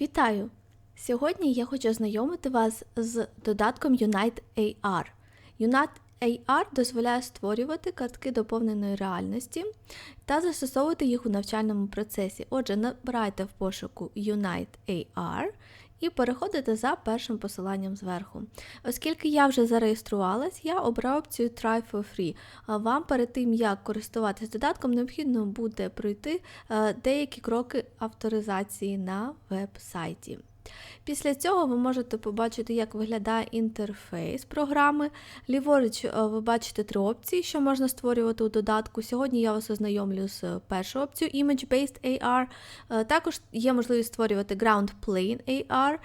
Вітаю! Сьогодні я хочу ознайомити вас з додатком Unite AR. Unite AR дозволяє створювати картки доповненої реальності та застосовувати їх у навчальному процесі. Отже, набирайте в пошуку Unite AR і переходите за першим посиланням зверху. Оскільки я вже зареєструвалась, я обрав опцію Try for Free. Вам перед тим, як користуватись додатком, необхідно буде пройти е, деякі кроки авторизації на веб-сайті. Після цього ви можете побачити, як виглядає інтерфейс програми. Ліворуч е, ви бачите три опції, що можна створювати у додатку. Сьогодні я вас ознайомлю з першою опцією Image-Based AR. Е, Також є можливість створювати Ground Plane AR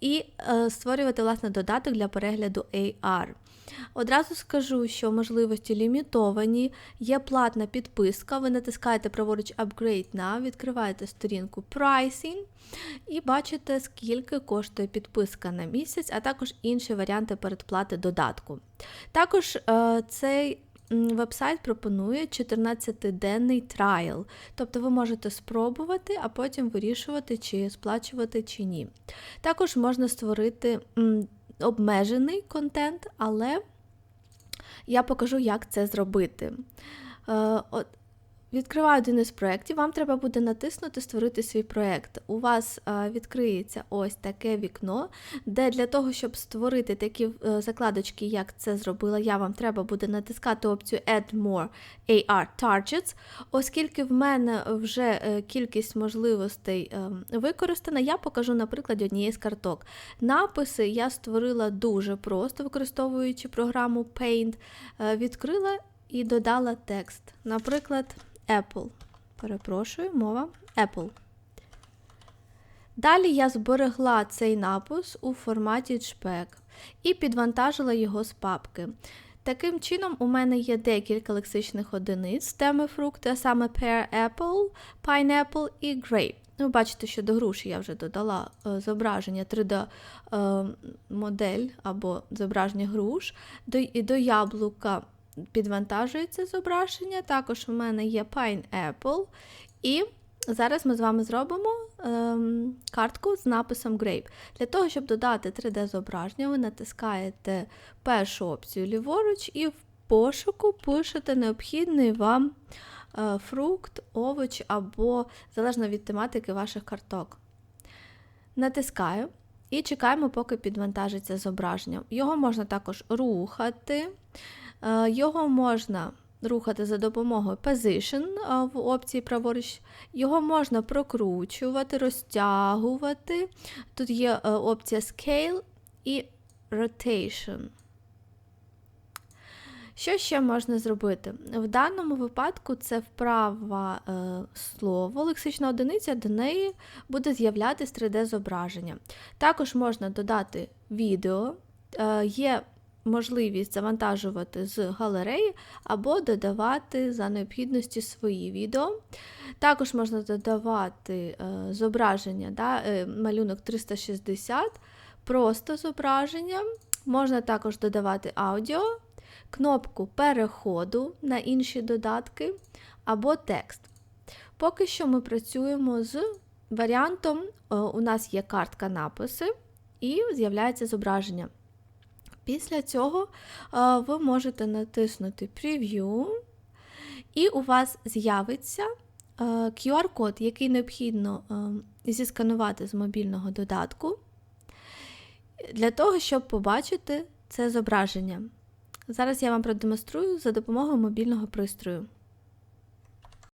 і е, створювати власне додаток для перегляду AR. Одразу скажу, що можливості лімітовані, є платна підписка. Ви натискаєте праворуч Upgrade Now, відкриваєте сторінку Pricing і бачите, скільки коштує підписка на місяць, а також інші варіанти передплати додатку. Також е, цей вебсайт пропонує 14-денний трайл, тобто ви можете спробувати, а потім вирішувати, чи сплачувати чи ні. Також можна створити обмежений контент, але я покажу, як це зробити. Е, от, Відкриваю один із проєктів, вам треба буде натиснути Створити свій проєкт. У вас е, відкриється ось таке вікно, де для того, щоб створити такі е, закладочки, як це зробила я, вам треба буде натискати опцію Add More AR Targets. Оскільки в мене вже е, кількість можливостей використана, я покажу на прикладі однієї з карток. Написи я створила дуже просто, використовуючи програму Paint, відкрила і додала текст. Наприклад, Apple. Перепрошую, мова Apple. Далі я зберегла цей напис у форматі JPEG і підвантажила його з папки. Таким чином, у мене є декілька лексичних одиниць теми фрукти, а саме pear, apple, pineapple і grape. Ви бачите, що до груші я вже додала е, зображення 3D е, або зображення груш, до, до яблука підвантажується зображення. Також у мене є Pineapple. І зараз ми з вами зробимо ем, картку з написом Grape. Для того, щоб додати 3D-зображення, ви натискаєте першу опцію ліворуч і в пошуку пишете необхідний вам е, фрукт, овоч або залежно від тематики ваших карток. Натискаю. І чекаємо, поки підвантажиться зображення. Його можна також рухати. Е, Його можна рухати за допомогою Position е, в опції праворуч. Його можна прокручувати, розтягувати. Тут є е, опція Scale і Rotation. Що ще можна зробити? В даному випадку це вправа е, слово, лексична одиниця, до неї буде з'являтися 3D-зображення. Також можна додати відео, е, є можливість завантажувати з галереї або додавати за необхідності свої відео. Також можна додавати е, зображення, да, е, малюнок 360, просто зображення. Можна також додавати аудіо, кнопку переходу на інші додатки або текст. Поки що ми працюємо з варіантом, е, у нас є картка написи і з'являється зображення. Після цього е, ви можете натиснути Preview, і у вас з'явиться е, QR-код, який необхідно е, зісканувати з мобільного додатку, для того, щоб побачити це зображення. Зараз я вам продемонструю за допомогою мобільного пристрою.